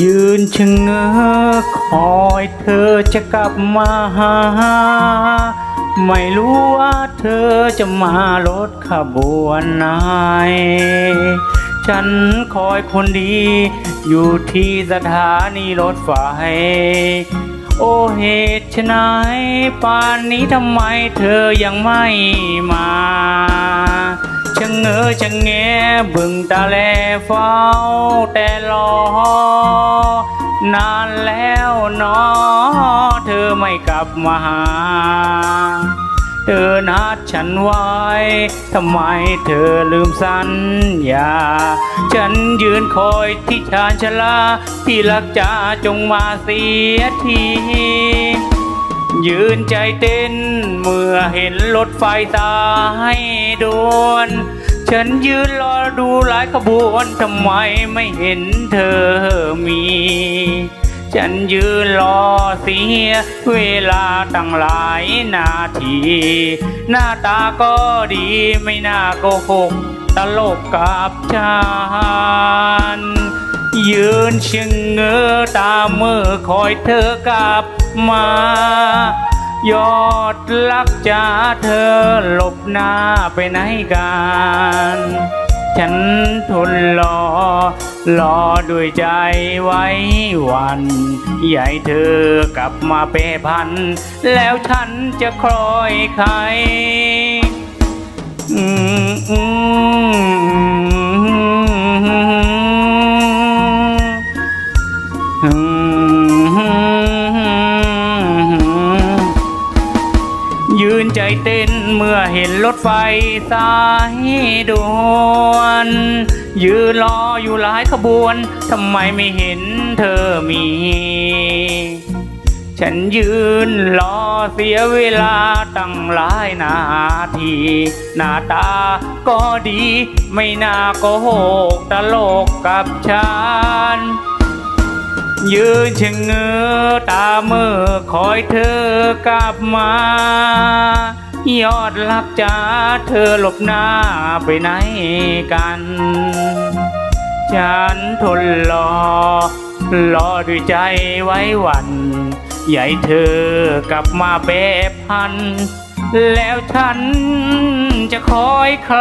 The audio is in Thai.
ยืนชะเง้อคอยเธอจะกลับมาหา ไม่รู้ว่าเธอจะมารถขบวนไหน ฉันคอยคนดี อยู่ที่สถานีรถไฟ โอเหตุไฉนป่านนี้ทำไมเธอยังไม่มาะเง้อชะแงบึงตาแลเฝ้าแต่รอนานแล้วนอเธอไม่กลับมาหา เธอนัดฉันไว้ทำไมเธอลืมสัญญา ฉันยืนคอยที่ชานชาลา ที่รักจาจงมาเสียทียืนใจเต้นเมื่อเห็นรถไฟสายด่วน ฉันยืนรอดูหลายขบวนทำไมไม่เห็นเธอมี ฉันยืนรอเสียเวลาตั้งหลายนาที หน้าตาก็ดีไม่น่าโกหกตลกกับฉันยืนชียงเงอตาเมื่อคอยเธอกลับมา ยอดรักจ้าเธอหลบหน้าไปไหนกัน ฉันทนรอ รอด้วยใจไว้วันใหญ่เธอกลับมาเปรพัน แล้วฉันจะคอยใคร อืมอืม ใจเต้นเมื่อเห็นรถไฟสายด่วน ยืนรออยู่หลายขบวน ทำไมไม่เห็นเธอมี ฉันยืนรอเสียเวลาตั้งหลายนาที หน้าตาก็ดี ไม่น่าโกหกตลกกับฉัน ยืนชะเง้อตาเมื่อคอยเธอกลับมา ยอดรักจ้าเธอหลบหน้าไปไหนกัน ฉันทนรอ รอด้วยใจไว้วันใหญ่เธอกลับมาเปรพัน แล้วฉันจะคอยใคร